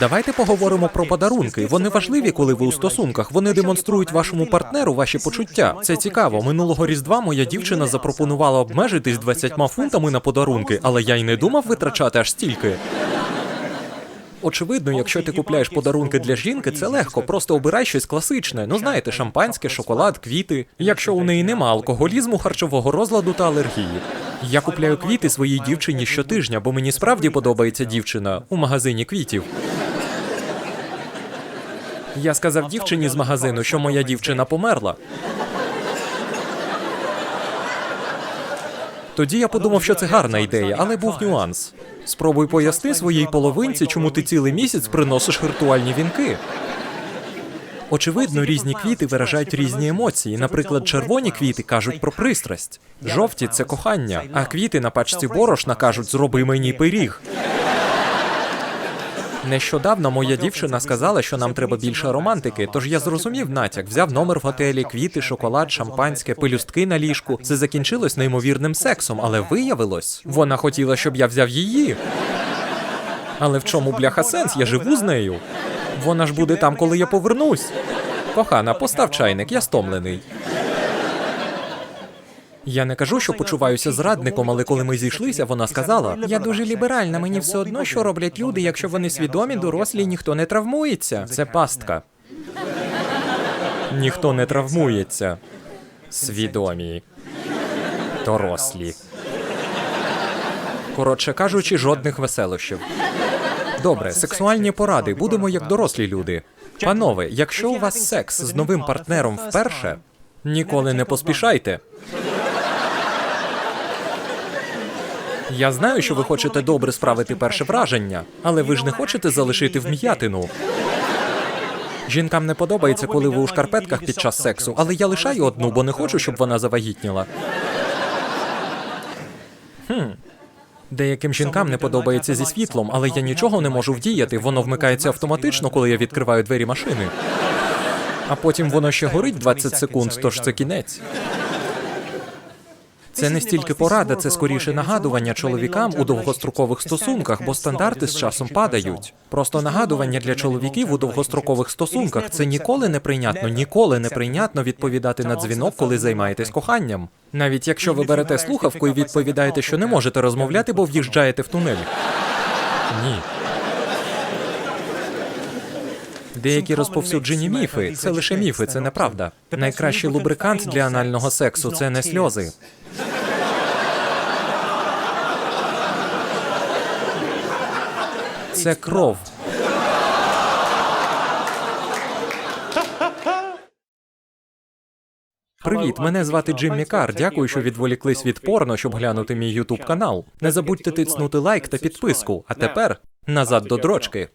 Давайте поговоримо про подарунки. Вони важливі, коли ви у стосунках. Вони демонструють вашому партнеру ваші почуття. Це цікаво. Минулого різдва моя дівчина запропонувала обмежитись 20 фунтами на подарунки, але я й не думав витрачати аж стільки. Очевидно, якщо ти купляєш подарунки для жінки, це легко. Просто обирай щось класичне. Ну знаєте, шампанське, шоколад, квіти. Якщо у неї нема алкоголізму, харчового розладу та алергії. Я купляю квіти своїй дівчині щотижня, бо мені справді подобається дівчина у магазині квітів. Я сказав дівчині з магазину, що моя дівчина померла. Тоді я подумав, що це гарна ідея, але був нюанс. Спробуй поясни своїй половинці, чому ти цілий місяць приносиш ритуальні вінки. Очевидно, різні квіти виражають різні емоції. Наприклад, червоні квіти кажуть про пристрасть, жовті це кохання, а квіти на пачці борошна кажуть зроби мені пиріг. Нещодавно моя дівчина сказала, що нам треба більше романтики, тож я зрозумів натяк, взяв номер в готелі, квіти, шоколад, шампанське, пелюстки на ліжку. Це закінчилось неймовірним сексом, але виявилось, вона хотіла, щоб я взяв її. Але в чому бляха сенс? Я живу з нею. Вона ж буде там, коли я повернусь. Кохана, постав чайник, я стомлений. Я не кажу, що почуваюся зрадником, але коли ми зійшлися, вона сказала: Я дуже ліберальна, мені все одно, що роблять люди, якщо вони свідомі, дорослі, ніхто не травмується. Це пастка. Ніхто не травмується. Свідомі. Дорослі. Коротше кажучи, жодних веселощів. Добре, сексуальні поради. Будемо як дорослі люди. Панове, якщо у вас секс з новим партнером вперше, ніколи не поспішайте. Я знаю, що ви хочете добре справити перше враження, але ви ж не хочете залишити вм'ятину. Жінкам не подобається, коли ви у шкарпетках під час сексу, але я лишаю одну, бо не хочу, щоб вона завагітніла. Хм. Деяким жінкам не подобається зі світлом, але я нічого не можу вдіяти. Воно вмикається автоматично, коли я відкриваю двері машини. А потім воно ще горить 20 секунд, тож це кінець. Це не стільки порада, це скоріше нагадування чоловікам у довгострокових стосунках, бо стандарти з часом падають. Просто нагадування для чоловіків у довгострокових стосунках це ніколи не прийнятно, ніколи не прийнятно відповідати на дзвінок, коли займаєтесь коханням. Навіть якщо ви берете слухавку і відповідаєте, що не можете розмовляти, бо в'їжджаєте в тунель. Ні. Деякі розповсюджені міфи це лише міфи, це неправда. Найкращий лубрикант для анального сексу це не сльози. Це кров. Привіт, мене звати Джиммі Кар. Дякую, що відволіклись від порно, щоб глянути мій ютуб канал. Не забудьте тиснути лайк та підписку. А тепер назад до дрочки.